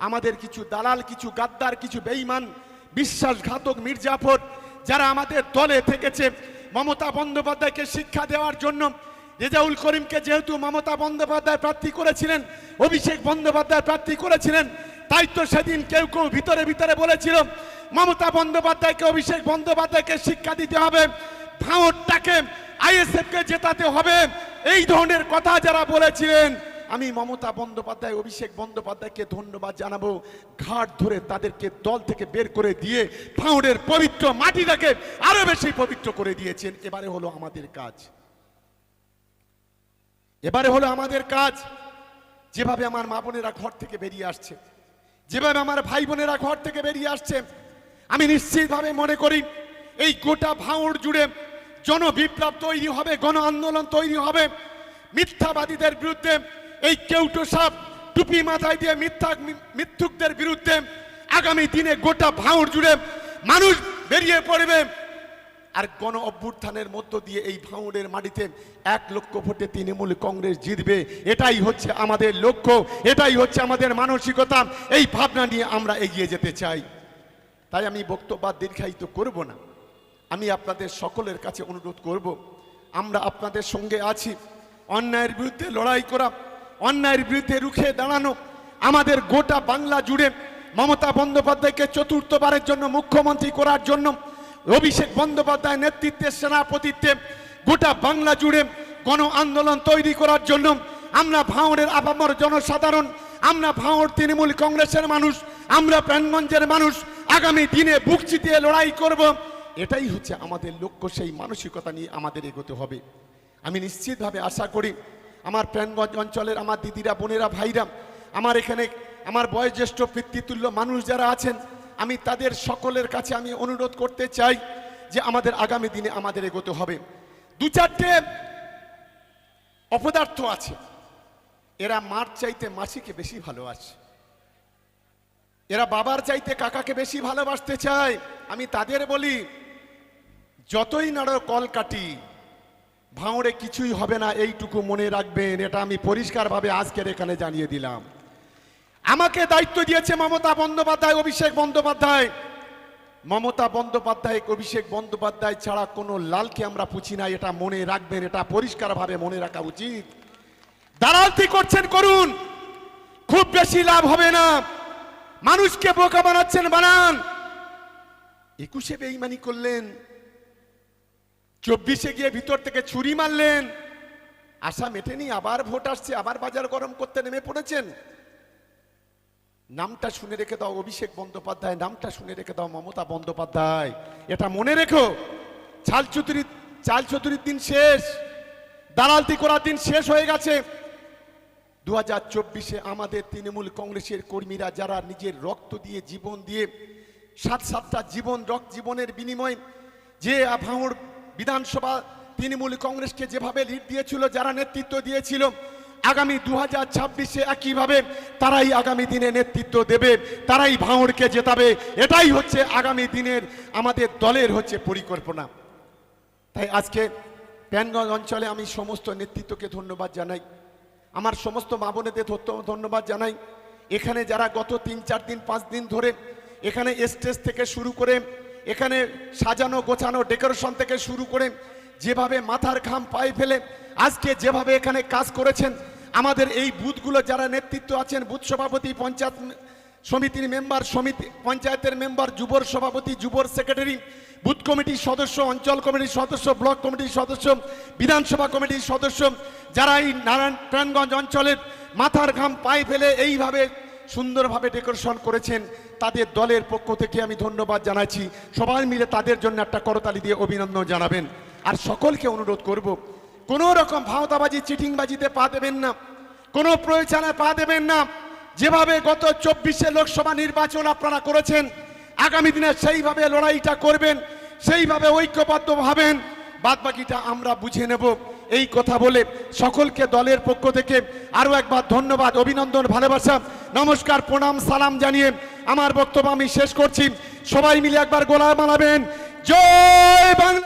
আমাদের কিছু দালাল, কিছু গাদ্দার, কিছু বেঈমান, বিশ্বাসঘাতক মির্জাফর, যারা আমাদের দলে থেকেছে, মমতা বন্দ্যোপাধ্যায়কে শিক্ষা দেওয়ার জন্য, রেজাউল করিমকে যেহেতু মমতা বন্দ্যোপাধ্যায় প্রার্থী করেছিলেন, অভিষেক বন্দ্যোপাধ্যায় প্রার্থী করেছিলেন, তাই তো সেদিন কেউ কেউ ভিতরে ভিতরে বলেছিল, মমতা বন্দ্যোপাধ্যায়কে, অভিষেক বন্দ্যোপাধ্যায়কে শিক্ষা দিতে হবে ভাঁড়টাকে আইএসএফকে জেতাতে হবে, এই ধরনের কথা যারা বলেছিলেন আমি মমতা বন্দ্যোপাধ্যায়, অভিষেক বন্দ্যোপাধ্যায়কে ধন্যবাদ জানাব। ঘাট ধরে তাদেরকে দল থেকে বের করে দিয়ে ভাঁড়ের পবিত্র মাটিটাকে আরও বেশি পবিত্র করে দিয়েছেন। এবারে হলো আমাদের কাজ। এবারে হলো আমাদের কাজ। যেভাবে আমার মা বোনেরা ঘর থেকে বেরিয়ে আসছে, যেভাবে আমার ভাই বোনেরা ঘর থেকে বেরিয়ে আসছে, আমি নিশ্চিতভাবে মনে করি এই গোটা ভাঙড় জুড়ে জনবিপ্লব তৈরি হবে গণ আন্দোলন তৈরি হবে। মিথ্যাবাদীদের বিরুদ্ধে এই কেউটো সাপ টুপি মাথায় দিয়ে মিথ্যা মিথ্যুকদের বিরুদ্ধে আগামী দিনে গোটা ভাঙড় জুড়ে মানুষ বেরিয়ে পড়বে। আর গণ অভ্যুত্থানের মধ্য দিয়ে এই ভাঙড়ের মাটিতে এক লক্ষ ভোটে তৃণমূল কংগ্রেস জিতবে। এটাই হচ্ছে আমাদের লক্ষ্য, এটাই হচ্ছে আমাদের মানসিকতা। এই ভাবনা নিয়ে আমরা এগিয়ে যেতে চাই। তাই আমি বক্তব্য দীর্ঘায়িত করব না। আমি আপনাদের সকলের কাছে অনুরোধ করব, আমরা আপনাদের সঙ্গে আছি। অন্যায়ের বিরুদ্ধে লড়াই করা অন্যায়ের বিরুদ্ধে রুখে দাঁড়ানো, আমাদের গোটা বাংলা জুড়ে মমতা বন্দ্যোপাধ্যায়কে চতুর্থবারের জন্য মুখ্যমন্ত্রী করার জন্য অভিষেক বন্দ্যোপাধ্যায় নেতৃত্বে, সেনাপতিত্বে গোটা বাংলা জুড়ে গণ আন্দোলন তৈরি করার জন্য আমরা ভাঙড়ের আপামর জনসাধারণ, আমরা ভাঙড় তৃণমূল কংগ্রেসের মানুষ, আমরা প্রাণগঞ্জের মানুষ, আগামী দিনে বুক চিতিয়ে লড়াই করব। এটাই হচ্ছে আমাদের লক্ষ্য, সেই মানসিকতা নিয়ে আমাদের এগোতে হবে। আমি নিশ্চিতভাবে আশা করি আমার প্রাণগঞ্জ অঞ্চলের আমার দিদিরা, বোনেরা, ভাইরা, আমার এখানে আমার বয়োজ্যেষ্ঠ পিতৃতুল্য মানুষ যারা আছেন, আমি তাদের সকলের কাছে আমি অনুরোধ করতে চাই যে আমাদের আগামী দিনে আমাদের এগোতে হবে। দু চারটে অপদার্থ আছে, এরা মার চাইতে মাসিকে বেশি ভালোবাসে। এরা বাবার চাইতে কাকাকে বেশি ভালোবাসতে চায়। আমি তাদের বলি, যতই নাড়ো কল কাটি ভাঁড়ে কিছুই হবে না, এইটুকু মনে রাখবেন, এটা আমি পরিষ্কারভাবে আজকের এখানে জানিয়ে দিলাম। আমাকে দায়িত্ব দিয়েছে মমতা বন্দ্যোপাধ্যায়, অভিষেক বন্দ্যোপাধ্যায়। মমতা বন্দ্যোপাধ্যায়, অভিষেক বন্দ্যোপাধ্যায় ছাড়া কোনো লালকে আমরা পুছি না এটা মনে রাখবেন, এটা পরিষ্কারভাবে মনে রাখা উচিত। দালালতি করছেন করুন, খুব বেশি লাভ হবে না। মানুষকে বোকা বানাচ্ছেন বানান। একুশে বেইমানি করলেন চব্বিশে গিয়ে ভিতর থেকে ছুরি মারলেন। আশা মেটেনি আবার ভোট আসছে, আবার বাজার গরম করতে নেমে পড়েছেন। নামটা শুনে রেখে দাও, অভিষেক বন্দ্যোপাধ্যায়, নামটা শুনে রেখে দাও, মমতা বন্দ্যোপাধ্যায়। এটা মনে রেখো, চাল চতুরি চাল চতুরির দিন শেষ, দালালতি করার দিন শেষ হয়ে গেছে। দু হাজার চব্বিশে আমাদের তৃণমূল কংগ্রেসের কর্মীরা যারা নিজের রক্ত দিয়ে, জীবন দিয়ে, সাত সাতটা জীবন, রক্ত জীবনের বিনিময়ে যে ভাঙড় বিধানসভা তৃণমূল কংগ্রেসকে যেভাবে লিড দিয়েছিল, যারা নেতৃত্ব দিয়েছিল, আগামী দু হাজার ছাব্বিশে একইভাবে তারাই আগামী দিনে নেতৃত্ব দেবে, তারাই ভাঙড়কে জেতাবে। এটাই হচ্ছে আগামী দিনের, আমাদের দলের হচ্ছে পরিকল্পনা। তাই আজকে প্যানগঞ্জ অঞ্চলে আমি সমস্ত নেতৃত্বকে ধন্যবাদ জানাই। আমার সমস্ত মা বোনেদের ধন্যবাদ জানাই। এখানে যারা গত তিন চার দিন, পাঁচ দিন ধরে এখানে স্টেজ থেকে শুরু করে এখানে সাজানো, গোছানো, ডেকোরেশন থেকে শুরু করে যেভাবে মাথার ঘাম পায়ে ফেলে আজকে যেভাবে এখানে কাজ করেছেন, আমাদের এই বুথগুলো যারা নেতৃত্ব আছেন, বুথ সভাপতি, পঞ্চায়েত সমিতির মেম্বার, সমিতি, পঞ্চায়েতের মেম্বার যুবর সভাপতি যুবর সেক্রেটারি, বুথ কমিটির সদস্য, অঞ্চল কমিটির সদস্য, ব্লক কমিটির সদস্য, বিধানসভা কমিটির সদস্য, যারা এই নারায়ণ প্রাণগঞ্জ অঞ্চলের মাথার ঘাম পায়ে ফেলে এইভাবে সুন্দরভাবে ডেকোরেশন করেছেন তাদের দলের পক্ষ থেকে আমি ধন্যবাদ জানাচ্ছি। সবাই মিলে তাদের জন্য একটা করতালি দিয়ে অভিনন্দন জানাবেন। আর সকলকে অনুরোধ করব, কোনো রকম ভাওতাবাজি, চিটিংবাজিতে পা দেবেন না। কোনো প্রয়োজনে পা দেবেন না। যেভাবে গত চব্বিশে লোকসভা নির্বাচন আপনারা করেছেন, আগামী দিনে সেইভাবে লড়াইটা করবেন, সেইভাবে ঐক্যবদ্ধ ভাবেন বাদ বাকিটা আমরা বুঝে নেব। এই কথা বলে সকলকে দলের পক্ষ থেকে আরও একবার ধন্যবাদ, অভিনন্দন, ভালোবাসা, নমস্কার, প্রণাম, সালাম জানিয়ে আমার বক্তব্য আমি শেষ করছি। সবাই মিলে একবার গোলা মানাবেন জয় বাংলা!